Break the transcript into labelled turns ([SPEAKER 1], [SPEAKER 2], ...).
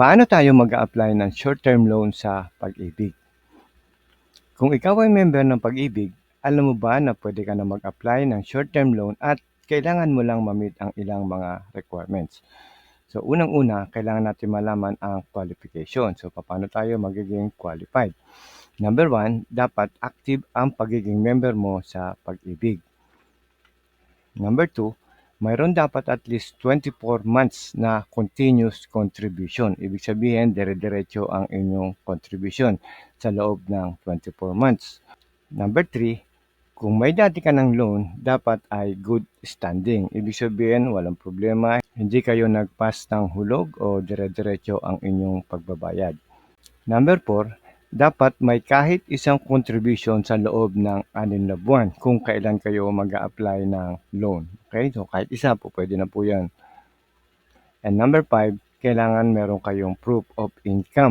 [SPEAKER 1] Paano tayo mag apply ng short-term loan sa pag-ibig? Kung ikaw ay member ng pag-ibig, alam mo ba na pwede ka na mag-apply ng short-term loan at kailangan mo lang ma-meet ang ilang mga requirements. So, unang-una, kailangan natin malaman ang qualification. So, paano tayo magiging qualified? Number one, dapat active ang pagiging member mo sa pag-ibig. Number two, mayroon dapat at least 24 months na continuous contribution. Ibig sabihin, dire-diretso ang inyong contribution sa loob ng 24 months. Number three, kung may dati ka ng loan, dapat ay good standing. Ibig sabihin, walang problema, hindi kayo nagpas ng hulog o dire-diretso ang inyong pagbabayad. Number 4, dapat may kahit isang contribution sa loob ng anin na buwan kung kailan kayo mag apply ng loan. Okay, so kahit isa po, pwede na po yan. And number 5, kailangan meron kayong proof of income.